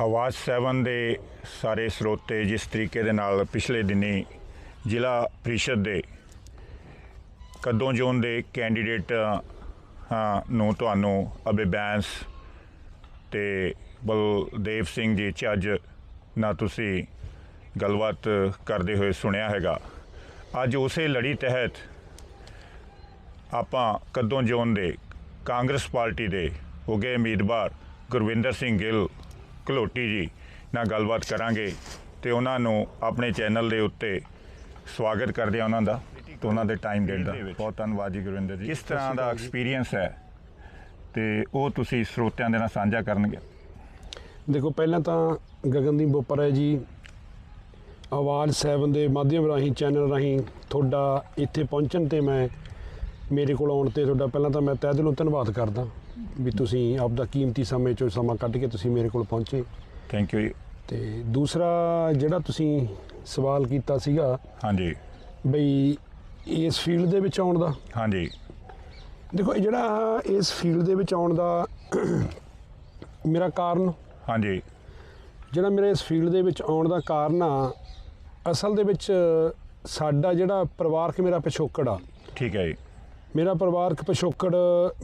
ਆਵਾਜ਼ 7 ਦੇ ਸਾਰੇ ਸਰੋਤੇ ਜਿਸ ਤਰੀਕੇ ਦੇ ਨਾਲ ਪਿਛਲੇ ਦਿਨੀ ਜ਼ਿਲ੍ਹਾ ਪ੍ਰੀਸ਼ਦ ਦੇ ਕਦੋਂ ਜੋਨ ਦੇ ਕੈਂਡੀਡੇਟ ਹਾਂ ਨੂੰ ਤੁਹਾਨੂੰ ਅਬੇ ਬੈਂਸ ਤੇ ਬਲਦੇਵ ਸਿੰਘ ਜੀ ਚ ਨਾਲ ਤੁਸੀਂ ਗੱਲਬਾਤ ਕਰਦੇ ਹੋਏ ਸੁਣਿਆ ਹੈਗਾ। ਅੱਜ ਉਸੇ ਲੜੀ ਤਹਿਤ ਆਪਾਂ ਕਦੋਂ ਜੋਨ ਦੇ ਕਾਂਗਰਸ ਪਾਰਟੀ ਦੇ ਉਗੇ ਉਮੀਦਵਾਰ ਗੁਰਵਿੰਦਰ ਸਿੰਘ ਗਿੱਲ ਘਲੋਟੀ ਜੀ ਨਾਲ ਗੱਲਬਾਤ ਕਰਾਂਗੇ ਤੇ ਉਹਨਾਂ ਨੂੰ ਆਪਣੇ ਚੈਨਲ ਦੇ ਉੱਤੇ ਸਵਾਗਤ ਕਰਦੇ ਆ ਉਹਨਾਂ ਦਾ ਤੇ ਉਹਨਾਂ ਦੇ ਟਾਈਮ ਦੇਣ ਦਾ। ਬਹੁਤ ਧੰਨਵਾਦ ਜੀ ਗੁਰਵਿੰਦਰ ਜੀ। ਕਿਸ ਤਰ੍ਹਾਂ ਦਾ ਐਕਸਪੀਰੀਅੰਸ ਹੈ ਤੇ ਉਹ ਤੁਸੀਂ ਸਰੋਤਿਆਂ ਦੇ ਨਾਲ ਸਾਂਝਾ ਕਰਨਗੇ? ਦੇਖੋ ਪਹਿਲਾਂ ਤਾਂ ਗਗਨਦੀਪ ਬੋਪਰ ਹੈ ਜੀ। ਆਵਾਜ਼ 7 ਦੇ ਮਾਧਿਅਮ ਰਾਹੀਂ ਚੈਨਲ ਰਾਹੀਂ ਤੁਹਾਡਾ ਇੱਥੇ ਪਹੁੰਚਣ ਤੇ ਮੈਂ ਮੇਰੇ ਕੋਲ ਆਉਣ ਤੇ ਤੁਹਾਡਾ ਪਹਿਲਾਂ ਤਾਂ ਮੈਂ ਤਹਿ ਦਿਲੋਂ ਧੰਨਵਾਦ ਕਰਦਾ। ਵੀ ਤੁਸੀਂ ਆਪਦਾ ਕੀਮਤੀ ਸਮੇਂ ਚੋਂ ਸਮਾਂ ਕੱਢ ਕੇ ਤੁਸੀਂ ਮੇਰੇ ਕੋਲ ਪਹੁੰਚੇ। ਥੈਂਕ ਯੂ ਤੇ ਦੂਸਰਾ ਜਿਹੜਾ ਤੁਸੀਂ ਸਵਾਲ ਕੀਤਾ ਸੀਗਾ ਹਾਂਜੀ। ਬਈ ਇਸ ਫੀਲਡ ਦੇ ਵਿੱਚ ਆਉਣ ਦਾ। ਹਾਂਜੀ। ਦੇਖੋ ਜਿਹੜਾ ਇਸ ਫੀਲਡ ਦੇ ਵਿੱਚ ਆਉਣ ਦਾ ਮੇਰਾ ਕਾਰਨ ਹਾਂਜੀ। ਜਿਹੜਾ ਮੇਰੇ ਇਸ ਫੀਲਡ ਦੇ ਵਿੱਚ ਆਉਣ ਦਾ ਕਾਰਨ ਆ ਅਸਲ ਦੇ ਵਿੱਚ ਸਾਡਾ ਜਿਹੜਾ ਪਰਿਵਾਰਕ ਮੇਰਾ ਪਿਛੋਕੜ ਆ ਠੀਕ ਹੈ ਜੀ। ਮੇਰਾ ਪਰਿਵਾਰਕ ਪਿਛੋਕੜ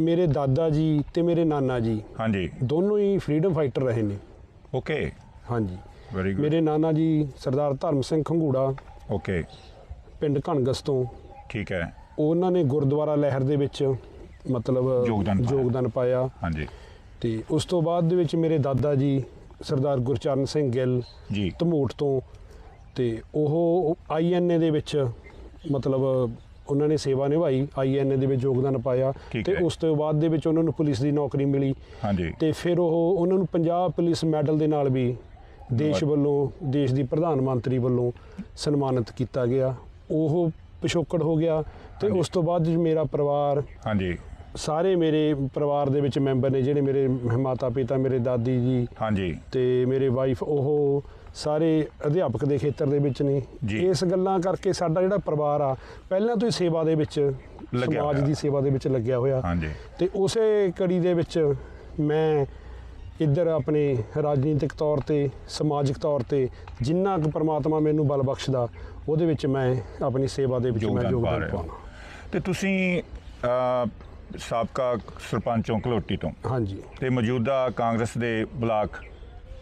ਮੇਰੇ ਦਾਦਾ ਜੀ ਤੇ ਮੇਰੇ ਨਾਨਾ ਜੀ ਹਾਂਜੀ। ਦੋਨੋਂ ਹੀ ਫਰੀडम ਫਾਈਟਰ ਰਹੇ ਨੇ। ਓਕੇ। ਹਾਂਜੀ। ਵੈਰੀ ਗੁੱਡ ਮੇਰੇ ਨਾਨਾ ਜੀ ਸਰਦਾਰ ਧਰਮ ਸਿੰਘ ਖੰਗੂੜਾ ਓਕੇ। ਪਿੰਡ ਘਣਗਸ ਤੋਂ। ਠੀਕ ਹੈ। ਉਹਨਾਂ ਨੇ ਗੁਰਦੁਆਰਾ ਲਹਿਰ ਦੇ ਵਿੱਚ ਮਤਲਬ ਯੋਗਦਾਨ ਪਾਇਆ। ਹਾਂਜੀ। ਤੇ ਉਸ ਤੋਂ ਬਾਅਦ ਦੇ ਵਿੱਚ ਮੇਰੇ ਦਾਦਾ ਜੀ ਸਰਦਾਰ ਗੁਰਚਰਨ ਸਿੰਘ ਗਿੱਲ ਜੀ। ਧਮੂਟ ਤੋਂ ਤੇ ਉਹ ਆਈਐਨਏ ਦੇ ਵਿੱਚ ਮਤਲਬ ਉਹਨਾਂ ਨੇ ਸੇਵਾ ਨਿਭਾਈ ਆਈਐਨਏ ਦੇ ਵਿੱਚ ਯੋਗਦਾਨ ਪਾਇਆ ਠੀਕ ਤੇ ਹੈ। ਉਸ ਤੋਂ ਬਾਅਦ ਦੇ ਵਿੱਚ ਉਹਨਾਂ ਨੂੰ ਪੁਲਿਸ ਦੀ ਨੌਕਰੀ ਮਿਲੀ ਹਾਂਜੀ ਤੇ ਫਿਰ ਉਹ ਉਹਨਾਂ ਨੂੰ ਪੰਜਾਬ ਪੁਲਿਸ ਮੈਡਲ ਦੇ ਨਾਲ ਵੀ ਦੇਸ਼। ਵੱਲੋਂ ਦੇਸ਼ ਦੀ ਪ੍ਰਧਾਨ ਮੰਤਰੀ ਵੱਲੋਂ ਸਨਮਾਨਿਤ ਕੀਤਾ ਗਿਆ ਉਹ ਪਿਛੋਕੜ ਹੋ ਗਿਆ ਤੇ। ਉਸ ਤੋਂ ਬਾਅਦ ਜੋ ਮੇਰਾ ਪਰਿਵਾਰ ਹਾਂਜੀ ਸਾਰੇ ਮੇਰੇ ਪਰਿਵਾਰ ਦੇ ਵਿੱਚ ਮੈਂਬਰ ਨੇ ਜਿਹੜੇ ਮੇਰੇ ਮਾਤਾ ਪਿਤਾ ਮੇਰੇ ਦਾਦੀ ਜੀ ਹਾਂਜੀ ਤੇ ਮੇਰੇ ਵਾਈਫ ਉਹ ਸਾਰੇ ਅਧਿਆਪਕ ਦੇ ਖੇਤਰ ਦੇ ਵਿੱਚ ਨੇ। ਇਸ ਗੱਲਾਂ ਕਰਕੇ ਸਾਡਾ ਜਿਹੜਾ ਪਰਿਵਾਰ ਆ ਪਹਿਲਾਂ ਤੋਂ ਹੀ ਸੇਵਾ ਦੇ ਵਿੱਚ ਸਮਾਜ। ਦੀ ਸੇਵਾ ਦੇ ਵਿੱਚ ਲੱਗਿਆ ਹੋਇਆ। ਤੇ ਉਸੇ ਕੜੀ ਦੇ ਵਿੱਚ ਮੈਂ ਇੱਧਰ ਆਪਣੇ ਰਾਜਨੀਤਿਕ ਤੌਰ ਤੇ ਸਮਾਜਿਕ ਤੌਰ ਤੇ ਜਿੰਨਾ ਕੁ ਪ੍ਰਮਾਤਮਾ ਮੈਨੂੰ ਬਲ ਬਖਸ਼ਦਾ ਉਹਦੇ ਵਿੱਚ ਮੈਂ ਆਪਣੀ ਸੇਵਾ ਦੇ ਵਿੱਚ ਮੈਂ ਯੋਗਦਾਨ ਪਾਉਣਾ। ਤੇ ਤੁਸੀਂ ਸਾਬਕਾ ਸਰਪੰਚੋਂ ਘਲੋਟੀ ਤੋਂ ਹਾਂਜੀ। ਤੇ ਮੌਜੂਦਾ ਕਾਂਗਰਸ ਦੇ ਬਲਾਕ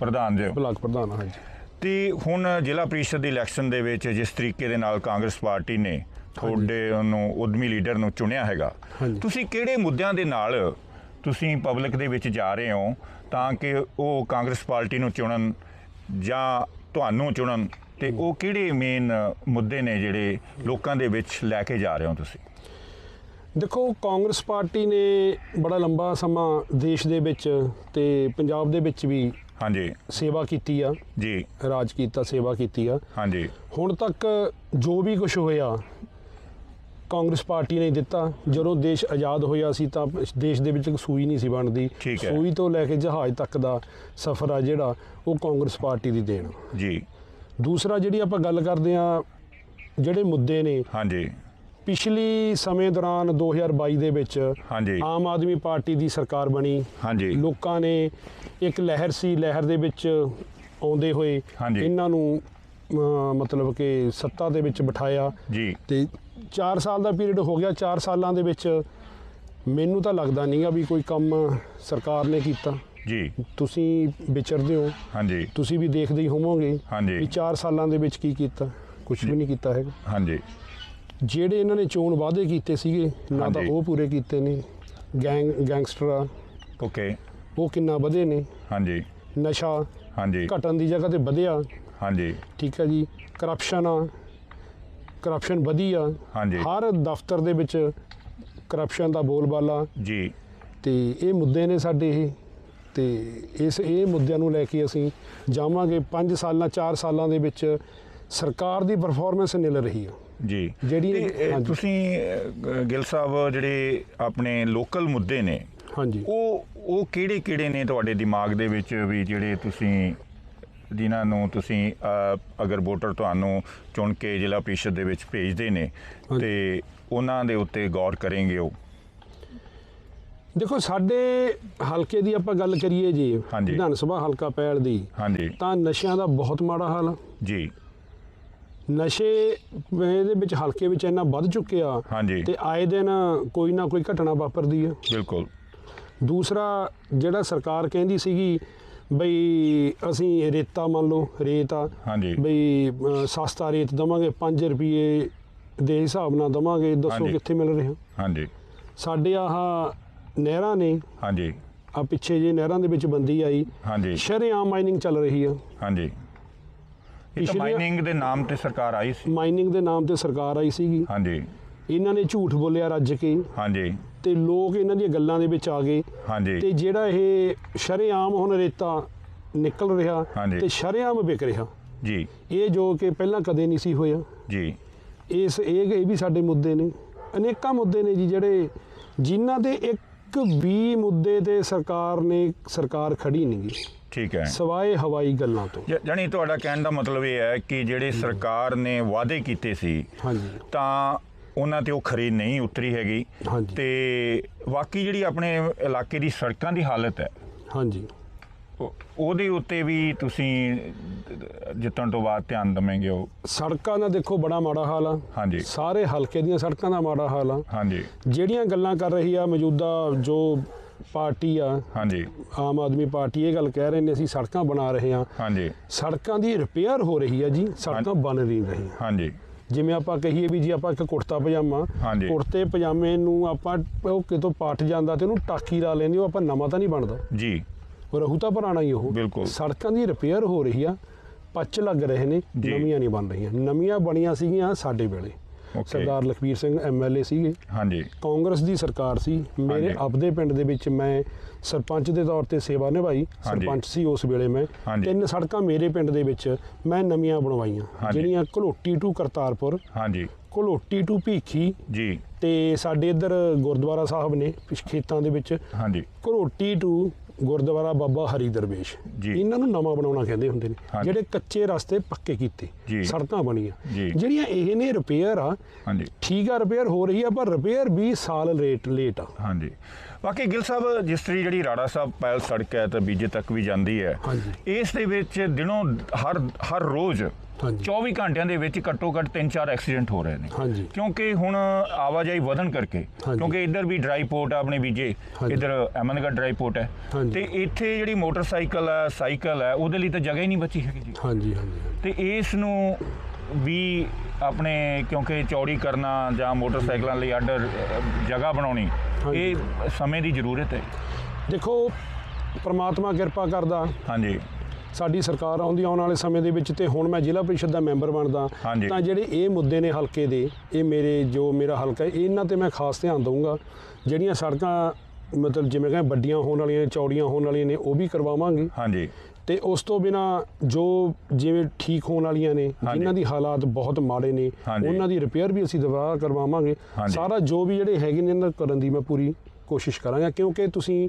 ਪ੍ਰਧਾਨ ਜੀ ਬਲਾਕ ਪ੍ਰਧਾਨ ਹਾਂਜੀ। ਤੇ ਹੁਣ ਜ਼ਿਲ੍ਹਾ ਪ੍ਰੀਸ਼ਦ ਦੀ ਇਲੈਕਸ਼ਨ ਦੇ ਵਿੱਚ ਜਿਸ ਤਰੀਕੇ ਦੇ ਨਾਲ ਕਾਂਗਰਸ ਪਾਰਟੀ ਨੇ ਤੁਹਾਡੇ ਨੂੰ ਉਦਮੀ ਲੀਡਰ ਨੂੰ ਚੁਣਿਆ ਹੈਗਾ। ਤੁਸੀਂ ਕਿਹੜੇ ਮੁੱਦਿਆਂ ਦੇ ਨਾਲ ਤੁਸੀਂ ਪਬਲਿਕ ਦੇ ਵਿੱਚ ਜਾ ਰਹੇ ਹੋ ਤਾਂ ਕਿ ਉਹ ਕਾਂਗਰਸ ਪਾਰਟੀ ਨੂੰ ਚੁਣਨ ਜਾਂ ਤੁਹਾਨੂੰ ਚੁਣਨ ਤੇ ਉਹ ਕਿਹੜੇ ਮੇਨ ਮੁੱਦੇ ਨੇ ਜਿਹੜੇ ਲੋਕਾਂ ਦੇ ਵਿੱਚ ਲੈ ਕੇ ਜਾ ਰਹੇ ਹੋ ਤੁਸੀਂ? ਦੇਖੋ ਕਾਂਗਰਸ ਪਾਰਟੀ ਨੇ ਬੜਾ ਲੰਬਾ ਸਮਾਂ ਦੇਸ਼ ਦੇ ਵਿੱਚ ਤੇ ਪੰਜਾਬ ਦੇ ਵਿੱਚ ਵੀ ਹਾਂਜੀ। ਸੇਵਾ ਕੀਤੀ ਆ। ਜੀ। ਰਾਜ ਕੀਤਾ ਸੇਵਾ ਕੀਤੀ ਆ। ਹਾਂਜੀ। ਹੁਣ ਤੱਕ ਜੋ ਵੀ ਕੁਝ ਹੋਇਆ ਕਾਂਗਰਸ ਪਾਰਟੀ ਨੇ ਦਿੱਤਾ। ਜਦੋਂ ਦੇਸ਼ ਆਜ਼ਾਦ ਹੋਇਆ ਸੀ ਤਾਂ ਦੇਸ਼ ਦੇ ਵਿੱਚ ਸੂਈ ਨਹੀਂ ਸੀ ਬਣਦੀ। ਸੂਈ ਤੋਂ ਲੈ ਕੇ ਜਹਾਜ਼ ਤੱਕ ਦਾ ਸਫ਼ਰ ਆ ਜਿਹੜਾ ਉਹ ਕਾਂਗਰਸ ਪਾਰਟੀ ਦੀ ਦੇਣ। ਜੀ। ਦੂਸਰਾ ਜਿਹੜੀ ਆਪਾਂ ਗੱਲ ਕਰਦੇ ਆ ਜਿਹੜੇ ਮੁੱਦੇ ਨੇ ਹਾਂਜੀ। ਪਿਛਲੀ ਸਮੇਂ ਦੌਰਾਨ 2022 ਦੇ ਵਿੱਚ ਹਾਂਜੀ। ਆਮ ਆਦਮੀ ਪਾਰਟੀ ਦੀ ਸਰਕਾਰ ਬਣੀ। ਹਾਂਜੀ। ਲੋਕਾਂ ਨੇ ਇੱਕ ਲਹਿਰ ਸੀ ਲਹਿਰ ਦੇ ਵਿੱਚ ਆਉਂਦੇ ਹੋਏ। ਇਹਨਾਂ ਨੂੰ ਮਤਲਬ ਕਿ ਸੱਤਾ ਦੇ ਵਿੱਚ ਬਿਠਾਇਆ। ਜੀ। ਤੇ 4 ਸਾਲ ਦਾ ਪੀਰੀਅਡ ਹੋ ਗਿਆ 4 ਸਾਲਾਂ ਦੇ ਵਿੱਚ ਮੈਨੂੰ ਤਾਂ ਲੱਗਦਾ ਨਹੀਂਗਾ ਵੀ ਕੋਈ ਕੰਮ ਸਰਕਾਰ ਨੇ ਕੀਤਾ। ਜੀ। ਤੁਸੀਂ ਵਿਚਰਦੇ ਹੋ। ਹਾਂਜੀ। ਤੁਸੀਂ ਵੀ ਦੇਖਦੇ ਹੀ ਹੋਵੋਗੇ। ਵੀ 4 ਸਾਲਾਂ ਦੇ ਵਿੱਚ ਕੀ ਕੀਤਾ। ਕੁਝ ਵੀ ਨਹੀਂ ਕੀਤਾ ਹੈਗਾ। ਹਾਂਜੀ। ਜਿਹੜੇ ਇਹਨਾਂ ਨੇ ਚੋਣ ਵਾਅਦੇ ਕੀਤੇ ਸੀਗੇ ਨਾ ਤਾਂ ਹਾਂਜੀ। ਉਹ ਪੂਰੇ ਕੀਤੇ ਨੇ ਗੈਂਗ ਗੈਂਗਸਟਰ। ਆ ਓਕੇ। ਉਹ ਕਿੰਨਾ ਵਧੇ ਨੇ। ਹਾਂਜੀ। ਨਸ਼ਾ ਹਾਂਜੀ। ਘਟਣ ਦੀ ਜਗ੍ਹਾ ਤੇ ਵਧਿਆ। ਹਾਂਜੀ। ਠੀਕ ਹੈ ਜੀ। ਕਰਪਸ਼ਨ ਆ। ਕਰਪਸ਼ਨ ਵਧੀ ਆ। ਹਾਂਜੀ। ਹਰ ਦਫ਼ਤਰ ਦੇ ਵਿੱਚ ਕਰਪਸ਼ਨ ਦਾ ਬੋਲਬਾਲਾ। ਜੀ। ਤੇ ਇਹ ਮੁੱਦੇ ਨੇ ਸਾਡੇ ਇਹ। ਤੇ ਇਸ ਇਹ ਮੁੱਦਿਆਂ ਨੂੰ ਲੈ ਕੇ ਅਸੀਂ ਜਾਵਾਂਗੇ। 5 ਸਾਲਾਂ 4 ਸਾਲਾਂ ਦੇ ਵਿੱਚ ਸਰਕਾਰ ਦੀ ਪਰਫਾਰਮੈਂਸ ਨਿਲ ਰਹੀ ਆ। ਜੀ। ਜਿਹੜੀ-। ਤੁਸੀਂ ਗਿੱਲ ਸਾਹਿਬ ਜਿਹੜੇ ਆਪਣੇ ਲੋਕਲ ਮੁੱਦੇ ਨੇ ਹਾਂਜੀ। ਉਹ ਉਹ ਕਿਹੜੇ ਕਿਹੜੇ ਨੇ ਤੁਹਾਡੇ ਦਿਮਾਗ ਦੇ ਵਿੱਚ ਵੀ ਜਿਹੜੇ ਤੁਸੀਂ ਜਿਨ੍ਹਾਂ ਨੂੰ ਤੁਸੀਂ ਅਗਰ ਵੋਟਰ ਤੁਹਾਨੂੰ ਚੁਣ ਕੇ ਜ਼ਿਲ੍ਹਾ ਪ੍ਰੀਸ਼ਦ ਦੇ ਵਿੱਚ ਭੇਜਦੇ ਨੇ। ਤੇ ਉਹਨਾਂ ਦੇ ਉੱਤੇ ਗੌਰ ਕਰਨਗੇ ਉਹ? ਦੇਖੋ ਸਾਡੇ ਹਲਕੇ ਦੀ ਆਪਾਂ ਗੱਲ ਕਰੀਏ ਜੀ। ਵਿਧਾਨ ਸਭਾ ਹਲਕਾ ਪੈਲ ਦੀ ਹਾਂਜੀ। ਤਾਂ ਨਸ਼ਿਆਂ ਦਾ ਬਹੁਤ ਮਾੜਾ ਹਾਲ ਜੀ। ਨਸ਼ੇ ਇਹਦੇ ਵਿੱਚ ਹਲਕੇ ਵਿੱਚ ਇੰਨਾ ਵੱਧ ਚੁੱਕਿਆ ਹਾਂਜੀ। ਤੇ ਆਏ ਦਿਨ ਕੋਈ ਨਾ ਕੋਈ ਘਟਨਾ ਵਾਪਰਦੀ ਆ। ਬਿਲਕੁਲ। ਦੂਸਰਾ ਜਿਹੜਾ ਸਰਕਾਰ ਕਹਿੰਦੀ ਸੀਗੀ ਬਈ ਅਸੀਂ ਰੇਤਾ ਮੰਨ ਲਓ ਰੇਤ ਆ ਹਾਂਜੀ। ਬਈ ਸਸਤਾ ਰੇਤ ਦਵਾਂਗੇ 5 ਰੁਪਏ ਦੇ ਹਿਸਾਬ ਨਾਲ ਦਵਾਂਗੇ ਦੱਸੋ ਹਾਂਜੀ। ਕਿੱਥੇ ਮਿਲ ਰਿਹਾ? ਹਾਂਜੀ। ਸਾਡੇ ਆਹ ਨਹਿਰਾਂ ਨੇ ਹਾਂਜੀ। ਆ ਪਿੱਛੇ ਜੇ ਨਹਿਰਾਂ ਦੇ ਵਿੱਚ ਬੰਦੀ ਆਈ ਹਾਂਜੀ। ਸ਼ਰੇਆਮ ਮਾਈਨਿੰਗ ਚੱਲ ਰਹੀ ਆ। ਹਾਂਜੀ। ਇਹ ਤਾਂ ਪਿਛਲੀਆਂ- ਮਾਈਨਿੰਗ ਦੇ ਨਾਮ ਤੇ ਸਰਕਾਰ ਆਈ ਸੀ। ਮਾਈਨਿੰਗ ਦੇ ਨਾਮ ਤੇ ਸਰਕਾਰ ਆਈ ਸੀਗੀ। ਹਾਂਜੀ। ਇਹਨਾਂ ਨੇ ਝੂਠ ਬੋਲਿਆ ਰੱਜ ਕੇ। ਹਾਂਜੀ। ਤੇ ਲੋਕ ਇਹਨਾਂ ਦੀਆਂ ਗੱਲਾਂ ਦੇ ਵਿੱਚ ਆ ਗਏ। ਹਾਂਜੀ। ਤੇ ਜਿਹੜਾ ਇਹ ਸ਼ਰੇਆਮ ਹੁਣ ਰੇਤਾ ਨਿਕਲ ਰਿਹਾ ਹਾਂਜੀ। ਤੇ ਸ਼ਰੇਆਮ ਵਿਕ ਰਿਹਾ। ਜੀ। ਇਹ ਜੋ ਕਿ ਪਹਿਲਾਂ ਕਦੇ ਨਹੀਂ ਸੀ ਹੋਇਆ। ਜੀ। ਇਸ ਇਹ ਇਹ ਵੀ ਸਾਡੇ ਮੁੱਦੇ ਨੇ। ਅਨੇਕਾਂ ਮੁੱਦੇ ਨੇ ਜੀ ਜਿਹੜੇ ਜਿਨ੍ਹਾਂ ਦੇ ਇੱਕ ਵੀ ਮੁੱਦੇ ਤੇ ਸਰਕਾਰ ਨੇ ਸਰਕਾਰ ਖੜੀ ਨਹੀਂ ਗੀ। ਠੀਕ ਹੈ। ਸਵਾਏ ਹਵਾਈ ਗੱਲਾਂ ਤੋਂ। ਜ- ਜਾਣੀ ਤੁਹਾਡਾ ਕਹਿਣ ਦਾ ਮਤਲਬ ਇਹ ਹੈ ਕਿ ਜਿਹੜੇ ਸਰਕਾਰ ਨੇ ਵਾਅਦੇ ਕੀਤੇ ਸੀ ਹਾਂਜੀ। ਤਾਂ ਉਹਨਾਂ ਤੇ ਉਹ ਖਰੀ ਨਹੀਂ ਉਤਰੀ ਹੈਗੀ। ਤੇ ਬਾਕੀ ਜਿਹੜੀ ਆਪਣੇ ਇਲਾਕੇ ਦੀ ਸੜਕਾਂ ਦੀ ਹਾਲਤ ਹੈ ਹਾਂਜੀ। ਉਹ- ਉਹਦੇ ਉੱਤੇ ਵੀ ਤੁਸੀਂ ਜਿੱਤਣ ਤੋਂ ਬਾਅਦ ਧਿਆਨ ਦਵਾਂਗੇ ਉਹ। ਸੜਕਾਂ ਦਾ ਦੇਖੋ ਬੜਾ ਮਾੜਾ ਹਾਲ ਆ। ਹਾਂਜੀ। ਸਾਰੇ ਹਲਕੇ ਦੀਆਂ ਸੜਕਾਂ ਦਾ ਮਾੜਾ ਹਾਲ ਆ। ਹਾਂਜੀ। ਜਿਹੜੀਆਂ ਗੱਲਾਂ ਕਰ ਰਹੀ ਆ ਮੌਜੂਦਾ ਜੋ ਪਾਰਟੀ ਆ। ਹਾਂਜੀ। ਆਮ ਆਦਮੀ ਪਾਰਟੀ ਇਹ ਗੱਲ ਕਹਿ ਰਹੇ ਨੇ ਅਸੀਂ ਸੜਕਾਂ ਬਣਾ ਰਹੇ ਹਾਂ। ਹਾਂਜੀ। ਸੜਕਾਂ ਦੀ ਰਿਪੇਅਰ ਹੋ ਰਹੀ ਆ ਜੀ ਸੜਕਾਂ ਬਣ ਨਹੀਂ ਰਹੀਆਂ। ਹਾਂਜੀ। ਜਿਵੇਂ ਆਪਾਂ ਕਹੀਏ ਵੀ ਜੀ ਆਪਾਂ ਇੱਕ ਕੁੜਤਾ ਪਜਾਮਾ। ਕੁੜਤੇ ਪਜਾਮੇ ਨੂੰ ਆਪਾਂ ਉਹ ਕਿਤੋਂ ਪੱਟ ਜਾਂਦਾ ਤੇ ਉਹਨੂੰ ਟਾਕੀ ਲਾ ਲੈਂਦੇ ਉਹ ਆਪਾਂ ਨਵਾਂ ਤਾਂ ਨਹੀਂ ਬਣਦਾ। ਜੀ। ਉਹ ਰਹੂ ਤਾਂ ਪੁਰਾਣਾ ਹੀ ਉਹ। ਬਿਲਕੁਲ। ਸੜਕਾਂ ਦੀ ਰਿਪੇਅਰ ਹੋ ਰਹੀ ਆ ਪੱਚ ਲੱਗ ਰਹੇ ਨੇ। ਨਵੀਆਂ ਨਹੀਂ ਬਣ ਰਹੀਆਂ। ਨਵੀਆਂ ਬਣੀਆਂ ਸੀਗੀਆਂ ਸਾਡੇ ਵੇਲੇ. ਸਰਦਾਰ ਲਖਬੀਰ ਸਿੰਘ ਐਮਐਲਏ ਸੀਗੇ। ਹਾਂਜੀ। ਕਾਂਗਰਸ ਦੀ ਸਰਕਾਰ ਸੀ। ਮੇਰੇ। ਆਪਦੇ ਪਿੰਡ ਦੇ ਵਿੱਚ ਮੈਂ ਸਰਪੰਚ ਦੇ ਤੌਰ ਤੇ ਸੇਵਾ ਨਿਭਾਈ। ਸਰਪੰਚ ਸੀ ਉਸ ਵੇਲੇ ਮੈਂ। ਤਿੰਨ ਸੜਕਾਂ ਮੇਰੇ ਪਿੰਡ ਦੇ ਵਿੱਚ ਮੈਂ ਨਵੀਆਂ ਬਣਵਾਈਆਂ। ਜਿਹੜੀਆਂ ਘਲੋਟੀ ਟੂ ਕਰਤਾਰਪੁਰ ਹਾਂਜੀ। ਘਲੋਟੀ ਟੂ ਭੀਖੀ ਜੀ। ਤੇ ਸਾਡੇ ਇੱਧਰ ਗੁਰਦੁਆਰਾ ਸਾਹਿਬ ਨੇ ਖੇਤਾਂ ਦੇ ਵਿੱਚ। ਹਾਂਜੀ। ਘਲੋਟੀ ਟੂ ਗੁਰਦੁਆਰਾ ਬਾਬਾ ਹਰੀ ਦਰਵੇਸ਼ ਜੀ। ਇਹਨਾਂ ਨੂੰ ਨਵਾਂ ਬਣਾਉਣਾ ਕਹਿੰਦੇ ਹੁੰਦੇ ਨੇ ਹਾਂਜੀ। ਜਿਹੜੇ ਕੱਚੇ ਰਸਤੇ ਪੱਕੇ ਕੀਤੇ ਜੀ। ਸੜਕਾਂ ਬਣੀਆਂ ਜੀ। ਜਿਹੜੀਆਂ ਇਹ ਨੇ ਰਿਪੇਅਰ ਆ ਹਾਂਜੀ ਠੀਕ ਆ ਰਿਪੇਅਰ ਹੋ ਰਹੀ ਆ ਪਰ ਰਿਪੇਅਰ 20 ਸਾਲ ਲੇਟ ਲੇਟ ਆ ਹਾਂਜੀ ਬਾਕੀ ਗਿੱਲ ਸਾਹਿਬ ਜਿਸ ਤਰੀ ਜਿਹੜੀ ਰਾੜਾ ਸਾਹਿਬ ਪੈਲ ਸੜਕ ਹੈ ਤਾਂ ਬੀਜੇ ਤੱਕ ਵੀ ਜਾਂਦੀ ਹੈ। ਇਸ ਦੇ ਵਿੱਚ ਦਿਨੋਂ ਹਰ ਹਰ ਰੋਜ਼ ਹਾਂਜੀ 24 ਘੰਟਿਆਂ ਦੇ ਵਿੱਚ ਘੱਟੋ ਘੱਟ 3-4 ਐਕਸੀਡੈਂਟ ਹੋ ਰਹੇ ਨੇ ਕਿਉਂਕਿ ਹੁਣ ਆਵਾਜਾਈ ਵਧਣ ਕਰਕੇ। ਕਿਉਂਕਿ ਇੱਧਰ ਵੀ ਡਰਾਈ ਪੋਰਟ ਆ ਆਪਣੇ ਬੀਜੇ ਹਾਂਜੀ। ਇੱਧਰ ਅਹਿਮਦਗੜ੍ਹ ਡਰਾਈ ਪੋਰਟ ਹੈ। ਤੇ ਇੱਥੇ ਜਿਹੜੀ ਮੋਟਰਸਾਈਕਲ ਹੈ ਸਾਈਕਲ ਹੈ ਉਹਦੇ ਲਈ ਤਾਂ ਜਗ੍ਹਾ ਹੀ ਨਹੀਂ ਬਚੀ ਹੈਗੀ ਜੀ ਹਾਂਜੀ ਹਾਂਜੀ ਤੇ ਇਸ ਨੂੰ ਵੀ ਆਪਣੇ ਕਿਉਂਕਿ ਚੌੜੀ ਕਰਨਾ ਜਾਂ ਮੋਟਰਸਾਈਕਲਾਂ ਲਈ ਅੱਡ ਜਗ੍ਹਾ ਬਣਾਉਣੀ। ਇਹ ਸਮੇਂ ਦੀ ਜ਼ਰੂਰਤ ਹੈ। ਦੇਖੋ ਪ੍ਰਮਾਤਮਾ ਕਿਰਪਾ ਕਰਦਾ। ਹਾਂਜੀ। ਸਾਡੀ ਸਰਕਾਰ ਆਉਂਦੀ ਆਉਣ ਵਾਲੇ ਸਮੇਂ ਦੇ ਵਿੱਚ ਤੇ ਹੁਣ ਮੈਂ ਜ਼ਿਲ੍ਹਾ ਪ੍ਰੀਸ਼ਦ ਦਾ ਮੈਂਬਰ ਬਣਦਾ। ਤਾਂ ਜਿਹੜੇ ਇਹ ਮੁੱਦੇ ਨੇ ਹਲਕੇ ਦੇ ਇਹ ਮੇਰੇ ਜੋ ਮੇਰਾ ਹਲਕਾ ਇਹਨਾਂ ਤੇ ਮੈਂ ਖਾਸ ਧਿਆਨ ਦਊਂਗਾ। ਜਿਹੜੀਆਂ ਸੜਕਾਂ ਮਤਲਬ ਜਿਵੇਂ ਕਹਿੰਦੇ ਵੱਡੀਆਂ ਹੋਣ ਵਾਲੀਆਂ ਨੇ ਚੌੜੀਆਂ ਹੋਣ ਵਾਲੀਆਂ ਨੇ ਉਹ ਵੀ ਕਰਵਾਵਾਂਗੇ। ਹਾਂਜੀ। ਤੇ ਉਸ ਤੋਂ ਬਿਨਾ ਜੋ ਜਿਵੇਂ ਠੀਕ ਹੋਣ ਵਾਲੀਆਂ ਨੇ। ਜਿਨ੍ਹਾਂ ਦੀ ਹਾਲਾਤ ਬਹੁਤ ਮਾੜੇ ਨੇ। ਉਹਨਾਂ ਦੀ ਰਿਪੇਅਰ ਵੀ ਅਸੀਂ ਦੁਬਾਰਾ ਕਰਵਾਵਾਂਗੇ। ਸਾਰਾ ਜੋ ਵੀ ਜਿਹੜੇ ਹੈਗੇ ਨੇ ਇਹਨਾਂ ਕਰਨ ਦੀ ਮੈਂ ਪੂਰੀ ਕੋਸ਼ਿਸ਼ ਕਰਾਂਗਾ ਕਿਉਂਕਿ ਤੁਸੀਂ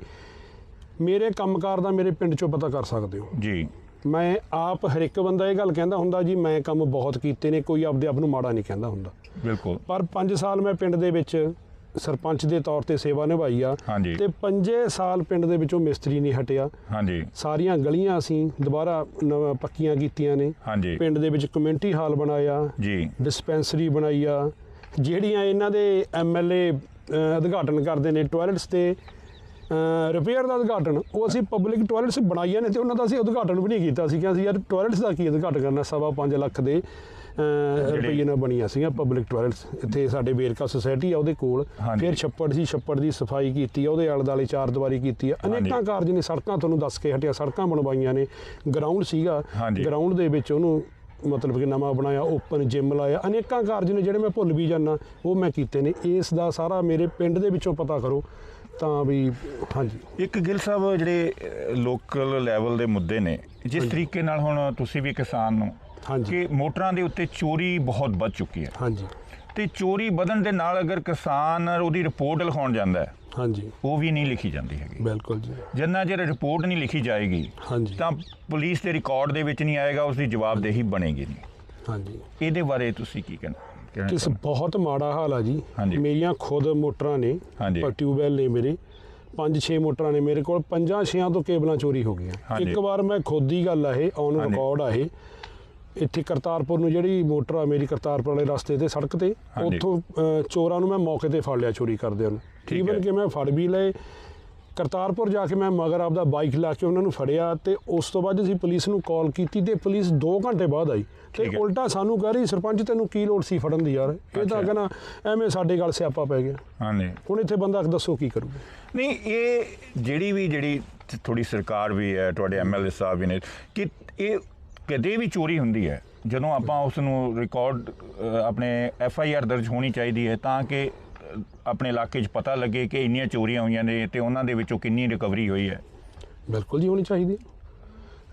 ਮੇਰੇ ਕੰਮਕਾਰ ਦਾ ਮੇਰੇ ਪਿੰਡ ਚੋਂ ਪਤਾ ਕਰ ਸਕਦੇ ਹੋ ਜੀ ਮੈਂ ਆਪ ਹਰ ਇੱਕ ਬੰਦਾ ਇਹ ਗੱਲ ਕਹਿੰਦਾ ਹੁੰਦਾ ਜੀ ਮੈਂ ਕੰਮ ਬਹੁਤ ਕੀਤੇ ਨੇ ਕੋਈ ਆਪਦੇ ਆਪ ਨੂੰ ਮਾੜਾ ਨਹੀਂ ਕਹਿੰਦਾ ਹੁੰਦਾ ਬਿਲਕੁਲ ਪਰ 5 ਸਾਲ ਮੈਂ ਪਿੰਡ ਦੇ ਵਿੱਚ ਸਰਪੰਚ ਦੇ ਤੌਰ ਤੇ ਸੇਵਾ ਨਿਭਾਈ ਆ। ਤੇ 5 ਸਾਲ ਪਿੰਡ ਦੇ ਵਿੱਚੋਂ ਮਿਸਤਰੀ ਨਹੀਂ ਹਟਿਆ। ਹਾਂਜੀ। ਸਾਰੀਆਂ ਗਲੀਆਂ ਅਸੀਂ ਦੁਬਾਰਾ ਨਵਾਂ ਪੱਕੀਆਂ ਕੀਤੀਆਂ ਨੇ। ਹਾਂਜੀ। ਪਿੰਡ ਦੇ ਵਿੱਚ ਕਮਿਊਨਿਟੀ ਹਾਲ ਬਣਾਇਆ। ਜੀ। ਡਿਸਪੈਂਸਰੀ ਬਣਾਈ ਆ। ਜਿਹੜੀਆਂ ਇਹਨਾਂ ਦੇ ਐਮਐਲਏ ਉਦਘਾਟਨ ਕਰਦੇ ਨੇ ਟਾਇਲਟਸ ਤੇ ਰਿਪੇਅਰ ਦਾ ਉਦਘਾਟਨ ਉਹ ਅਸੀਂ ਪਬਲਿਕ ਟਾਇਲਟਸ ਬਣਾਈਆਂ ਨੇ ਤੇ ਉਹਨਾਂ ਦਾ ਅਸੀਂ ਉਦਘਾਟਨ ਵੀ ਨਹੀਂ ਕੀਤਾ। ਸੀ ਕਿ ਅਸੀਂ ਯਾਰ ਟਾਇਲਟਸ ਦਾ ਕੀ ਉਦਘਾਟਨ ਕਰਨਾ? ਸਵਾ ਪੰਜ ਲੱਖ ਦੇ ਰੁਪਏ ਨਾਲ ਬਣੀਆਂ ਸੀਗੀਆਂ ਪਬਲਿਕ ਟਾਇਲਟਸ ਇੱਥੇ ਸਾਡੇ ਵੇਰਕਾ ਸੁਸਾਇਟੀ ਆ ਉਹਦੇ ਕੋਲ। ਫਿਰ ਛੱਪੜ ਸੀ ਛੱਪੜ ਦੀ ਸਫ਼ਾਈ ਕੀਤੀ ਆ ਉਹਦੇ ਆਲੇ ਦੁਆਲੇ ਚਾਰ ਦੀਵਾਰੀ ਕੀਤੀ ਆ। ਅਨੇਕਾਂ ਕਾਰਜ ਨੇ ਸੜਕਾਂ ਤੁਹਾਨੂੰ ਦੱਸ ਕੇ ਹਟਿਆ ਸੜਕਾਂ ਬਣਵਾਈਆਂ ਨੇ। ਗਰਾਊਂਡ ਸੀਗਾ। ਗਰਾਊਂਡ ਦੇ ਵਿੱਚ ਉਹਨੂੰ ਮਤਲਬ ਕਿ ਨਵਾਂ ਬਣਾਇਆ ਓਪਨ ਜਿਮ ਲਾਇਆ। ਅਨੇਕਾਂ ਕਾਰਜ ਨੇ ਜਿਹੜੇ ਮੈਂ ਭੁੱਲ ਵੀ ਜਾਣਾ ਉਹ ਮੈਂ ਕੀਤੇ ਨੇ। ਇਸ ਦਾ ਸਾਰਾ ਮੇਰੇ ਪਿੰਡ ਦੇ ਵਿੱਚੋਂ ਪਤਾ ਕਰੋ ਤਾਂ ਵੀ ਹਾਂਜੀ। ਇੱਕ ਗਿੱਲ ਸਾਹਿਬ ਜਿਹੜੇ ਲੋਕਲ ਲੈਵਲ ਦੇ ਮੁੱਦੇ ਨੇ ਜਿਸ ਤਰੀਕੇ ਨਾਲ ਹੁਣ ਤੁਸੀਂ ਵੀ ਕਿਸਾਨ ਨੂੰ ਕਿ ਮੋਟਰਾਂ ਦੇ ਉੱਤੇ ਚੋਰੀ ਬਹੁਤ ਵੱਧ ਚੁੱਕੀ ਹੈ। ਹਾਂਜੀ। ਤੇ ਚੋਰੀ ਵਧਣ ਦੇ ਨਾਲ ਅਗਰ ਕਿਸਾਨ ਉਹਦੀ ਰਿਪੋਰਟ ਲਿਖਾਉਣ ਜਾਂਦਾ ਹੈ ਹਾਂਜੀ। ਉਹ ਵੀ ਨਹੀਂ ਲਿਖੀ ਜਾਂਦੀ ਹੈਗੀ। ਬਿਲਕੁਲ ਜੀ। ਜਿੰਨਾ ਚਿਰ ਰਿਪੋਰਟ ਨਹੀਂ ਲਿਖੀ ਜਾਏਗੀ ਹਾਂਜੀ। ਤਾਂ ਪੁਲਿਸ ਦੇ ਰਿਕਾਰਡ ਦੇ ਵਿੱਚ ਨਹੀਂ ਆਏਗਾ ਉਸ ਦੀ ਜਵਾਬਦੇਹੀ ਬਣੇਗੀ ਨਹੀਂ। ਹਾਂਜੀ। ਇਹਦੇ ਬਾਰੇ ਤੁਸੀਂ ਕੀ ਕਹਿਣਾ ਚਾਹੋਗੇ? ਬਹੁਤ ਮਾੜਾ ਹਾਲ ਆ ਜੀ। ਮੇਰੀਆਂ ਖੁਦ ਮੋਟਰਾਂ ਨੇ। ਪਰ ਟਿਊਬਵੈਲ ਨੇ ਮੇਰੇ। ਪੰਜ ਛੇ ਮੋਟਰਾਂ ਨੇ ਮੇਰੇ ਕੋਲ। ਪੰਜਾਂ ਛੇਆਂ ਤੋਂ ਕੇਬਲਾਂ ਚੋਰੀ ਹੋ ਗਈਆਂ। ਇੱਕ ਵਾਰ ਮੈਂ ਖੁਦ ਦੀ ਗੱਲ ਆ ਇਹ ਔਨ। ਰਿਕਾਰਡ ਆ ਇਹ। ਇੱਥੇ ਕਰਤਾਰਪੁਰ ਨੂੰ ਜਿਹੜੀ ਮੋਟਰ ਆ ਮੇਰੀ ਕਰਤਾਰਪੁਰ ਵਾਲੇ ਰਸਤੇ ਤੇ ਸੜਕ ਤੇ ਹਾਂਜੀ। ਉੱਥੋਂ ਅ, ਚੋਰਾਂ ਨੂੰ ਮੈਂ ਮੌਕੇ ਤੇ ਫੜ ਲਿਆ ਚੋਰੀ ਕਰਦਿਆਂ ਨੂੰ ਠੀਕ ਈਵਨ ਹੈ। ਕਿ ਮੈਂ ਫੜ ਵੀ ਲਏ ਕਰਤਾਰਪੁਰ ਜਾ ਕੇ ਮੈਂ ਮਗਰ ਆਪਦਾ ਬਾਈਕ ਲਾ ਕੇ ਉਹਨਾਂ ਨੂੰ ਫੜਿਆ ਤੇ ਉਸ ਤੋਂ ਬਾਅਦ ਅਸੀਂ ਪੁਲਿਸ ਨੂੰ ਕਾਲ ਕੀਤੀ ਤੇ ਪੁਲਿਸ 2 ਘੰਟੇ ਬਾਅਦ ਆਈ ਤੇ ਠੀਕ ਹੈ। ਉਲਟਾ ਸਾਨੂੰ ਕਹਿ ਰਹੀ ਸਰਪੰਚ ਤੈਨੂੰ ਕੀ ਲੋੜ ਸੀ ਫੜਨ ਦੀ ਯਾਰ ਇਹ ਅੱਛਾ। ਤਾਂ ਕਹਿੰਦਾ ਐਵੇਂ ਸਾਡੇ ਗੱਲ ਸਿਆਪਾ ਪੈ ਗਿਆ ਹਾਂਜੀ ਹੁਣ ਇੱਥੇ ਬੰਦਾ ਦੱਸੋ ਕੀ ਕਰੂਗਾ ਨਹੀਂ ਇਹ ਜਿਹੜੀ ਵੀ ਜਿਹੜੀ ਥੋੜੀ ਸਰਕਾਰ ਵੀ ਹੈ ਤੁਹਾਡੇ ਐਮਐਲਏ ਸਾਹਿਬ ਵੀ ਨੇ ਕਿ ਇਹ ਕਦੇ ਵੀ ਚੋਰੀ ਹੁੰਦੀ ਹੈ ਜਦੋਂ ਆਪਾਂ ਉਸ ਨੂੰ ਰਿਕਾਰਡ ਆਪਣੇ ਐਫਆਈਆਰ ਦਰਜ ਹੋਣੀ ਚਾਹੀਦੀ ਹੈ ਤਾਂ ਕਿ ਆਪਣੇ ਇਲਾਕੇ 'ਚ ਪਤਾ ਲੱਗੇ ਕਿ ਇੰਨੀਆਂ ਚੋਰੀਆਂ ਹੋਈਆਂ ਨੇ ਤੇ ਉਹਨਾਂ ਦੇ ਵਿੱਚੋਂ ਕਿੰਨੀ ਰਿਕਵਰੀ ਹੋਈ ਹੈ। ਬਿਲਕੁਲ ਜੀ ਹੋਣੀ ਚਾਹੀਦੀ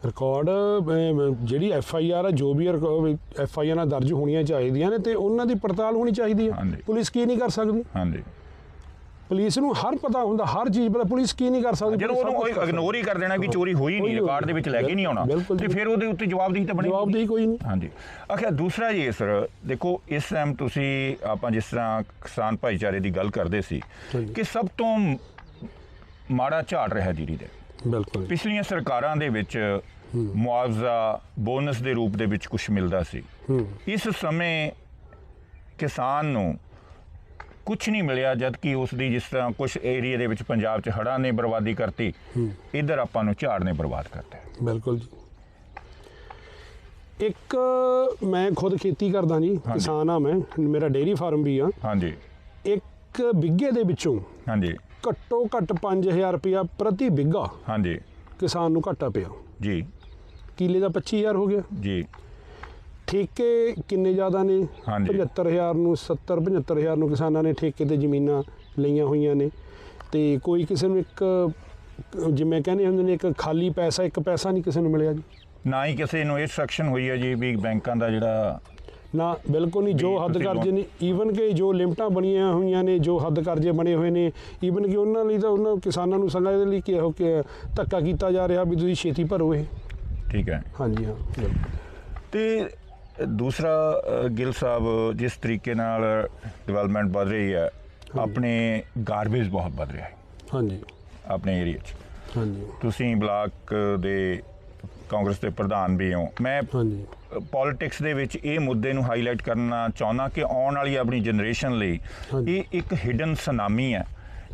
ਰਿਕਾਰਡ ਜਿਹੜੀ ਐਫ ਆਈ ਆਰ ਹੈ ਜੋ ਵੀ ਐਫ ਆਈ ਆਰ ਨਾਲ ਦਰਜ ਹੋਣੀਆਂ ਚਾਹੀਦੀਆਂ ਨੇ ਤੇ ਉਹਨਾਂ ਦੀ ਪੜਤਾਲ ਹੋਣੀ ਚਾਹੀਦੀ ਹੈ। ਪੁਲਿਸ ਕੀ ਨਹੀਂ ਕਰ ਸਕਦੀ? ਹਾਂਜੀ। ਪੁਲਿਸ ਨੂੰ ਹਰ ਪਤਾ ਹੁੰਦਾ ਹਰ ਚੀਜ਼ ਪਤਾ ਪੁਲਿਸ ਕੀ ਨਹੀਂ ਕਰ ਸਕਦੀ ਜਦੋਂ ਉਹਨੂੰ ਕਰ ਇਗਨੋਰ ਹੀ ਕਰ ਦੇਣਾ ਕਿ ਚੋਰੀ ਹੋਈ ਨਹੀਂ ਰਿਕਾਰਡ ਦੇ ਵਿੱਚ ਲੈ ਕੇ ਨਹੀਂ ਆਉਣਾ। ਤੇ। ਫਿਰ ਉਹਦੇ ਉੱਤੇ ਜਵਾਬਦੇਹੀ ਤਾਂ। ਬਣੀ ਜਵਾਬਦੇਹੀ ਕੋਈ ਨਹੀਂ। ਹਾਂਜੀ। ਅਖਿਆ ਦੂਸਰਾ ਜੀ ਸਰ ਦੇਖੋ ਇਸ ਟਾਈਮ ਤੁਸੀਂ ਆਪਾਂ ਜਿਸ ਤਰ੍ਹਾਂ ਕਿਸਾਨ ਭਾਈਚਾਰੇ ਦੀ ਗੱਲ ਕਰਦੇ ਸੀ। ਕਿ ਸਭ ਤੋਂ ਮਾੜਾ ਝਾੜ ਰਿਹਾ ਜੀਰੀ ਦੇ। ਬਿਲਕੁਲ ਪਿਛਲੀਆਂ ਸਰਕਾਰਾਂ ਦੇ ਵਿੱਚ ਮੁਆਵਜ਼ਾ ਬੋਨਸ ਦੇ ਰੂਪ ਦੇ ਵਿੱਚ ਕੁਝ ਮਿਲਦਾ ਸੀ। ਇਸ ਸਮੇਂ ਕਿਸਾਨ ਨੂੰ ਕੁਝ ਨਹੀਂ ਮਿਲਿਆ ਜਦ ਕਿ ਉਸ ਦੀ ਜਿਸ ਤਰ੍ਹਾਂ ਕੁਝ ਏਰੀਆ ਦੇ ਵਿੱਚ ਪੰਜਾਬ 'ਚ ਹੜ੍ਹਾਂ ਨੇ ਬਰਬਾਦੀ ਕਰਤੀ ਇਧਰ ਆਪਾਂ ਨੂੰ ਝਾੜ ਨੇ ਬਰਬਾਦ ਕਰਤਾ ਬਿਲਕੁਲ ਜੀ। ਇੱਕ ਮੈਂ ਖੁਦ ਖੇਤੀ ਕਰਦਾ ਜੀ ਕਿਸਾਨ ਆ ਮੈਂ ਮੇਰਾ ਡੇਅਰੀ ਫਾਰਮ ਵੀ ਆ। ਹਾਂਜੀ। ਇੱਕ ਬਿੱਗੇ ਦੇ ਵਿੱਚੋਂ ਹਾਂਜੀ। ਘੱਟੋ ਘੱਟ 5000 ਰੁਪਇਆ ਪ੍ਰਤੀ ਬਿੱਗਾ ਹਾਂਜੀ। ਕਿਸਾਨ ਨੂੰ ਘਾਟਾ ਪਿਆ। ਜੀ। ਕਿੱਲੇ ਦਾ 25000 ਹੋ ਗਿਆ। ਜੀ। ਠੇਕੇ ਕਿੰਨੇ ਜ਼ਿਆਦਾ ਨੇ? ਹਾਂਜੀ। 75000 ਨੂੰ 70 75000 ਨੂੰ ਕਿਸਾਨਾਂ ਨੇ ਠੇਕੇ ਤੇ ਜ਼ਮੀਨਾਂ ਲਈਆਂ ਹੋਈਆਂ ਨੇ। ਤੇ ਕੋਈ ਕਿਸੇ ਨੂੰ ਇੱਕ ਜਿਵੇਂ ਕਹਿੰਦੇ ਹੁੰਦੇ ਨੇ ਇੱਕ ਖਾਲੀ ਪੈਸਾ ਇੱਕ ਪੈਸਾ ਨਹੀਂ ਕਿਸੇ ਨੂੰ ਮਿਲਿਆ ਜੀ? ਨਾ ਹੀ ਕਿਸੇ ਨੂੰ ਇਨਸਟਰਕਸ਼ਨ ਹੋਈ ਹੈ ਜੀ ਵੀ ਬੈਂਕਾਂ ਦਾ ਜਿਹੜਾ ਨਾ ਬਿਲਕੁਲ ਨਹੀਂ। ਜੋ ਵੀ ਹੱਦ ਤੁਸੀਂ ਕਰਜ਼ੇ ਨੇ ਈਵਨ ਕਿ ਜੋ ਲਿਮਟਾਂ ਬਣੀਆਂ ਹੋਈਆਂ ਨੇ ਜੋ ਹੱਦ ਕਰਜ਼ੇ ਬਣੇ ਹੋਏ ਨੇ ਈਵਨ ਕਿ ਉਹਨਾਂ ਲਈ ਤਾਂ ਉਹਨਾਂ ਕਿਸਾਨਾਂ ਨੂੰ ਸੰਗਾ ਦੇ ਲਈ ਕਿ ਉਹ ਕਿ ਧੱਕਾ ਕੀਤਾ ਜਾ ਰਿਹਾ ਵੀ ਤੁਸੀਂ ਛੇਤੀ ਭਰੋ ਇਹ। ਠੀਕ ਹੈ। ਹਾਂਜੀ ਹਾਂ ਬਿਲਕੁਲ। ਤੇ ਦੂਸਰਾ ਗਿੱਲ ਸਾਹਿਬ ਜਿਸ ਤਰੀਕੇ ਨਾਲ ਡਿਵੈਲਪਮੈਂਟ ਵੱਧ ਰਹੀ ਹੈ ਆਪਣੇ ਗਾਰਬੇਜ ਬਹੁਤ ਵੱਧ ਰਿਹਾ ਹੈ। ਹਾਂਜੀ। ਆਪਣੇ ਏਰੀਆ 'ਚ। ਹਾਂਜੀ। ਤੁਸੀਂ ਬਲਾਕ ਦੇ ਕਾਂਗਰਸ ਦੇ ਪ੍ਰਧਾਨ ਵੀ ਹੋ। ਮੈਂ ਹਾਂਜੀ। ਪੋਲਿਟਿਕਸ ਦੇ ਵਿੱਚ ਇਹ ਮੁੱਦੇ ਨੂੰ ਹਾਈਲਾਈਟ ਕਰਨਾ ਚਾਹੁੰਦਾ ਕਿ ਆਉਣ ਵਾਲੀ ਆਪਣੀ ਜਨਰੇਸ਼ਨ ਲਈ। ਇਹ ਇੱਕ ਹਿਡਨ ਸੁਨਾਮੀ ਹੈ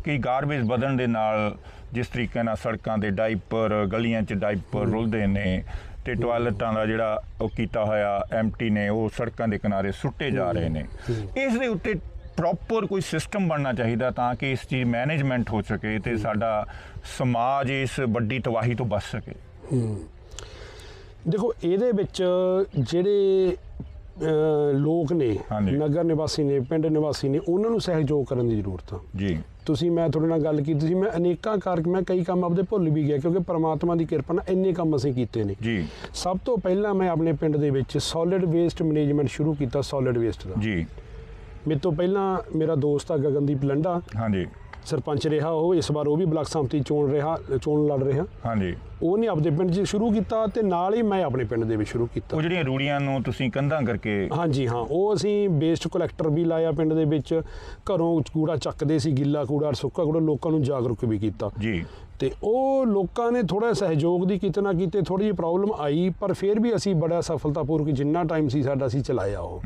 ਕਿ ਗਾਰਬੇਜ ਵਧਣ ਦੇ ਨਾਲ ਜਿਸ ਤਰੀਕੇ ਨਾਲ ਸੜਕਾਂ ਦੇ ਡਾਈਪਰ ਗਲੀਆਂ 'ਚ ਡਾਈਪਰ ਰੁਲਦੇ ਨੇ ਤੇ ਟਾਇਲਟਾਂ ਦਾ ਜਿਹੜਾ ਉਹ ਕੀਤਾ ਹੋਇਆ ਐਮਟੀ ਨੇ ਉਹ ਸੜਕਾਂ ਦੇ ਕਿਨਾਰੇ ਸੁੱਟੇ ਜਾ ਰਹੇ ਨੇ। ਇਸ ਦੇ ਉੱਤੇ ਪ੍ਰੋਪਰ ਕੋਈ ਸਿਸਟਮ ਬਣਨਾ ਚਾਹੀਦਾ ਤਾਂ ਕਿ ਇਸ ਚੀਜ਼ ਮੈਨੇਜਮੈਂਟ ਹੋ ਸਕੇ ਤੇ ਸਾਡਾ ਸਮਾਜ ਇਸ ਵੱਡੀ ਤਬਾਹੀ ਤੋਂ ਬਚ ਸਕੇ। ਦੇਖੋ ਇਹਦੇ ਵਿੱਚ ਜਿਹੜੇ ਲੋਕ ਨੇ ਹਾਂਜੀ। ਨਗਰ ਨਿਵਾਸੀ ਨੇ ਪਿੰਡ ਨਿਵਾਸੀ ਨੇ ਉਹਨਾਂ ਨੂੰ ਸਹਿਯੋਗ ਕਰਨ ਦੀ ਜ਼ਰੂਰਤ ਆ। ਜੀ। ਤੁਸੀਂ ਮੈਂ ਤੁਹਾਡੇ ਨਾਲ ਗੱਲ ਕੀਤੀ ਸੀ ਮੈਂ ਅਨੇਕਾਂ ਕਾਰਕ ਮੈਂ ਕਈ ਕੰਮ ਆਪਦੇ ਭੁੱਲ ਵੀ ਗਿਆ ਕਿਉਂਕਿ ਪ੍ਰਮਾਤਮਾ ਦੀ ਕਿਰਪਾ ਨਾਲ ਇੰਨੇ ਕੰਮ ਅਸੀਂ ਕੀਤੇ ਨੇ। ਜੀ। ਸਭ ਤੋਂ ਪਹਿਲਾਂ ਮੈਂ ਆਪਣੇ ਪਿੰਡ ਦੇ ਵਿੱਚ ਸੋਲਿਡ ਵੇਸਟ ਮੈਨੇਜਮੈਂਟ ਸ਼ੁਰੂ ਕੀਤਾ ਸੋਲਿਡ ਵੇਸਟ ਦਾ। ਜੀ। ਮੇਰੇ ਤੋਂ ਪਹਿਲਾਂ ਮੇਰਾ ਦੋਸਤ ਆ ਗਗਨਦੀਪ ਲੰਡਾ। ਹਾਂਜੀ। ਸਰਪੰਚ ਰਿਹਾ ਉਹ ਇਸ ਵਾਰ ਉਹ ਵੀ ਬਲਾਕ ਸੰਮਤੀ ਚੋਣ ਰਿਹਾ ਚੋਣ ਲੜ ਰਿਹਾ। ਹਾਂਜੀ। ਉਹਨੇ ਆਪਦੇ ਪਿੰਡ 'ਚ ਸ਼ੁਰੂ ਕੀਤਾ ਤੇ ਨਾਲ ਹੀ ਮੈਂ ਆਪਣੇ ਪਿੰਡ ਦੇ ਵਿੱਚ ਸ਼ੁਰੂ ਕੀਤਾ। ਉਹ ਜਿਹੜੀਆਂ ਰੂੜੀਆਂ ਨੂੰ ਤੁਸੀਂ ਕੰਧਾਂ ਕਰਕੇ ਹਾਂਜੀ ਹਾਂ ਉਹ ਅਸੀਂ ਵੇਸਟ ਕਲੈਕਟਰ ਵੀ ਲਾਇਆ ਪਿੰਡ ਦੇ ਵਿੱਚ। ਘਰੋਂ ਕੂੜਾ ਚੱਕਦੇ ਸੀ ਗਿੱਲਾ ਕੂੜਾ ਸੁੱਕਾ ਕੂੜਾ ਲੋਕਾਂ ਨੂੰ ਜਾਗਰੂਕ ਵੀ ਕੀਤਾ। ਜੀ। ਤੇ ਉਹ ਲੋਕਾਂ ਨੇ ਥੋੜਾ ਸਹਿਯੋਗ ਦੀ ਕਿਤੇ ਨਾ ਕਿਤੇ ਥੋੜੀ ਜਿਹੀ ਪ੍ਰੋਬਲਮ ਆਈ ਪਰ ਫਿਰ ਵੀ ਅਸੀਂ ਬੜਾ ਸਫਲਤਾਪੂਰਵਕ ਜਿੰਨਾ ਟਾਈਮ ਸੀ ਸਾਡਾ ਅਸੀਂ ਚਲਾਇਆ ਉਹ।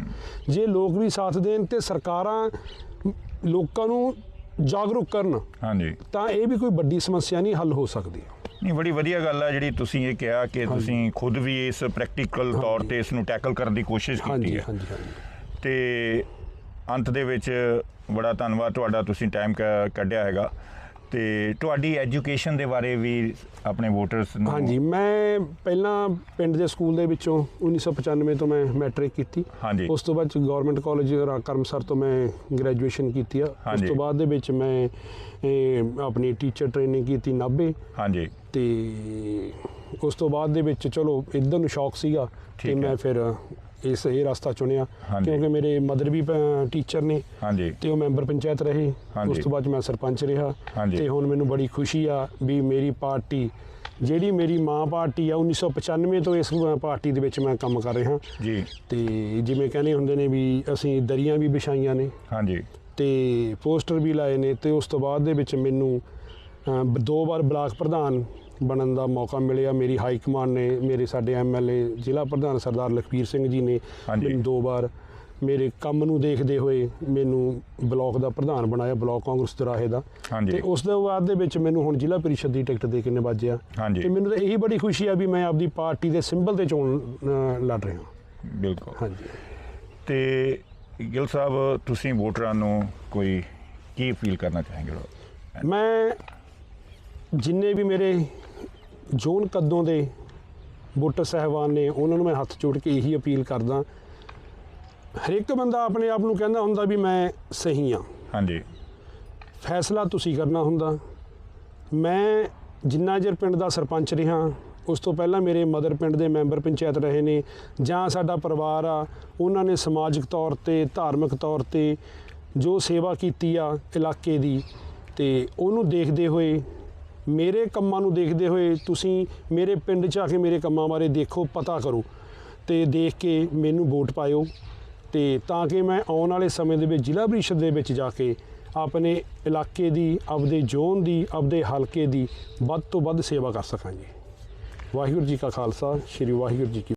ਜੇ ਲੋਕ ਵੀ ਸਾਥ ਦੇਣ ਤੇ ਸਰਕਾਰਾਂ ਲੋਕਾਂ ਨੂੰ ਜਾਗਰੂਕ ਕਰਨ ਹਾਂਜੀ। ਤਾਂ ਇਹ ਵੀ ਕੋਈ ਵੱਡੀ ਸਮੱਸਿਆ ਨਹੀਂ ਹੱਲ ਹੋ ਸਕਦੀ। ਨਹੀਂ ਬੜੀ ਵਧੀਆ ਗੱਲ ਹੈ ਜਿਹੜੀ ਤੁਸੀਂ ਇਹ ਕਿਹਾ ਕਿ ਤੁਸੀਂ ਖੁਦ ਵੀ ਇਸ ਪ੍ਰੈਕਟੀਕਲ ਤੌਰ ਤੇ ਇਸ ਨੂੰ ਟੈਕਲ ਕਰਨ ਦੀ ਕੋਸ਼ਿਸ਼ ਕੀਤੀ ਹਾਂਜੀ ਹੈ। ਹਾਂਜੀ ਹਾਂਜੀ। ਤੇ ਅੰਤ ਦੇ ਵਿੱਚ ਬੜਾ ਧੰਨਵਾਦ ਤੁਹਾਡਾ ਤੁਸੀਂ ਟਾਈਮ ਕੱਢਿਆ ਹੈਗਾ। ਤੇ ਤੁਹਾਡੀ ਐਜੂਕੇਸ਼ਨ ਦੇ ਬਾਰੇ ਵੀ ਆਪਣੇ ਵੋਟਰਸ ਨੂੰ ਹਾਂਜੀ ਮੈਂ ਪਹਿਲਾਂ ਪਿੰਡ ਦੇ ਸਕੂਲ ਦੇ ਵਿੱਚੋਂ 1995 ਤੋਂ ਮੈਂ ਮੈਟ੍ਰਿਕ ਕੀਤੀ। ਹਾਂਜੀ। ਉਸ ਤੋਂ ਬਾਅਦ ਗਵਰਨਮੈਂਟ ਕਾਲਜ ਕਰਮਸਰ ਤੋਂ ਮੈਂ ਗ੍ਰੈਜੂਏਸ਼ਨ ਕੀਤੀ ਆ। ਉਸ ਹਾਂਜੀ। ਤੋਂ ਬਾਅਦ ਦੇ ਵਿੱਚ ਮੈਂ ਇਹ, ਆਪਣੀ ਟੀਚਰ ਟ੍ਰੇਨਿੰਗ ਕੀਤੀ ਨਾਭੇ। ਹਾਂਜੀ। ਤੇ ਉਸ ਤੋਂ ਬਾਅਦ ਦੇ ਵਿੱਚ ਚਲੋ ਇਦਾਂ ਨੂੰ ਸ਼ੌਕ ਸੀਗਾ ਠੀਕ ਤੇ ਹੈ। ਮੈਂ ਫਿਰ ਇਸ ਇਹ ਰਸਤਾ ਚੁਣਿਆ ਹਾਂਜੀ। ਕਿਉਂਕਿ ਮੇਰੇ ਮਦਰ ਵੀ ਟੀਚਰ ਨੇ ਹਾਂਜੀ ਤੇ ਉਹ ਮੈਂਬਰ ਪੰਚਾਇਤ ਰਹੇ ਹਾਂਜੀ। ਉਸ ਤੋਂ ਬਾਅਦ 'ਚ ਮੈਂ ਸਰਪੰਚ ਰਿਹਾ ਹਾਂਜੀ। ਤੇ ਹੁਣ ਮੈਨੂੰ ਬੜੀ ਖੁਸ਼ੀ ਆ ਵੀ ਮੇਰੀ ਪਾਰਟੀ ਜਿਹੜੀ ਮੇਰੀ ਮਾਂ ਪਾਰਟੀ ਆ 1995 ਤੋਂ ਇਸ ਪਾਰਟੀ ਦੇ ਵਿੱਚ ਮੈਂ ਕੰਮ ਕਰ ਰਿਹਾ ਜੀ ਤੇ ਜਿਵੇਂ ਕਹਿੰਦੇ ਹੁੰਦੇ ਨੇ ਵੀ ਅਸੀਂ ਦਰੀਆਂ ਵੀ ਵਿਛਾਈਆਂ ਨੇ ਹਾਂਜੀ ਤੇ ਪੋਸਟਰ ਵੀ ਲਾਏ ਨੇ ਤੇ ਉਸ ਤੋਂ ਬਾਅਦ ਦੇ ਵਿੱਚ ਮੈਨੂੰ ਅ, ਬ- ਦੋ ਵਾਰ ਬਲਾਕ ਪ੍ਰਧਾਨ ਬਣਨ ਦਾ ਮੌਕਾ ਮਿਲਿਆ। ਮੇਰੀ ਹਾਈ ਕਮਾਂਡ ਨੇ ਮੇਰੇ ਸਾਡੇ ਐਮਐਲਏ ਜ਼ਿਲ੍ਹਾ ਪ੍ਰਧਾਨ ਸਰਦਾਰ ਲਖਬੀਰ ਸਿੰਘ ਜੀ ਨੇ ਹਾਂਜੀ। ਮੈਨੂੰ ਦੋ ਵਾਰ ਮੇਰੇ ਕੰਮ ਨੂੰ ਦੇਖਦੇ ਹੋਏ ਮੈਨੂੰ ਬਲਾਕ ਦਾ ਪ੍ਰਧਾਨ ਬਣਾਇਆ ਬਲਾਕ ਕਾਂਗਰਸ ਦਰਾਹੇ ਦਾ। ਹਾਂਜੀ। ਤੇ ਉਸ ਤੋਂ ਬਾਅਦ ਦੇ ਵਿੱਚ ਮੈਨੂੰ ਹੁਣ ਜ਼ਿਲ੍ਹਾ ਪਰਿਸ਼ਦ ਦੀ ਟਿਕਟ ਦੇ ਕੇ ਨਿਵਾਜਿਆ। ਹਾਂਜੀ। ਤੇ ਮੈਨੂੰ ਤਾਂ ਇਹੀ ਬੜੀ ਖੁਸ਼ੀ ਆ ਵੀ ਮੈਂ ਆਪਦੀ ਪਾਰਟੀ ਦੇ ਸਿੰਬਲ ਤੇ ਚੋਣ ਅ, ਲੜ ਰਿਹਾ ਬਿਲਕੁਲ। ਹਾਂਜੀ। ਤੇ ਗਿੱਲ ਸਾਹਿਬ ਤੁਸੀਂ ਵੋਟਰਾਂ ਨੂੰ ਕੋਈ ਕੀ ਅਪੀਲ ਕਰਨਾ ਚਾਹਾਂਗੇ? ਮੈਂ ਜਿੰਨੇ ਵੀ ਮੇਰੇ ਜੋਨ ਕਦੋਂ ਦੇ ਵੋਟਰ ਸਹਿਬਾਨ ਨੇ ਉਹਨਾਂ ਨੂੰ ਮੈਂ ਹੱਥ ਜੋੜ ਕੇ ਇਹੀ ਅਪੀਲ ਕਰਦਾ। ਹਰੇਕ ਬੰਦਾ ਆਪਣੇ ਆਪ ਨੂੰ ਕਹਿੰਦਾ ਹੁੰਦਾ ਵੀ ਮੈਂ ਸਹੀ ਹਾਂ। ਹਾਂਜੀ। ਫੈਸਲਾ ਤੁਸੀਂ ਕਰਨਾ ਹੁੰਦਾ। ਮੈਂ ਜਿੰਨਾ ਚਿਰ ਪਿੰਡ ਦਾ ਸਰਪੰਚ ਰਿਹਾ ਉਸ ਤੋਂ ਪਹਿਲਾਂ ਮੇਰੇ ਮਦਰ ਪਿੰਡ ਦੇ ਮੈਂਬਰ ਪੰਚਾਇਤ ਰਹੇ ਨੇ ਜਾਂ ਸਾਡਾ ਪਰਿਵਾਰ ਆ ਉਹਨਾਂ ਨੇ ਸਮਾਜਿਕ ਤੌਰ ਤੇ ਧਾਰਮਿਕ ਤੌਰ ਤੇ ਜੋ ਸੇਵਾ ਕੀਤੀ ਆ ਇਲਾਕੇ ਦੀ ਤੇ ਉਹਨੂੰ ਦੇਖਦੇ ਹੋਏ ਮੇਰੇ ਕੰਮਾਂ ਨੂੰ ਦੇਖਦੇ ਹੋਏ ਤੁਸੀਂ ਮੇਰੇ ਪਿੰਡ 'ਚ ਆ ਕੇ ਮੇਰੇ ਕੰਮਾਂ ਬਾਰੇ ਦੇਖੋ, ਪਤਾ ਕਰੋ ਤੇ ਦੇਖ ਕੇ ਮੈਨੂੰ ਵੋਟ ਪਾਇਓ ਤੇ ਤਾਂ ਕਿ ਮੈਂ ਆਉਣ ਵਾਲੇ ਸਮੇਂ ਦੇ ਵਿੱਚ ਜ਼ਿਲ੍ਹਾ ਪ੍ਰੀਸ਼ਦ ਦੇ ਵਿੱਚ ਜਾ ਕੇ ਆਪਣੇ ਇਲਾਕੇ ਦੀ, ਆਪਦੇ ਜ਼ੋਨ ਦੀ, ਆਪਦੇ ਹਲਕੇ ਦੀ ਵੱਧ ਤੋਂ ਵੱਧ ਸੇਵਾ ਕਰ ਸਕਾਂ ਜੀ। ਵਾਹਿਗੁਰੂ ਜੀ ਕਾ ਖਾਲਸਾ, ਸ੍ਰੀ ਵਾਹਿਗੁਰੂ ਜੀ ਕੀ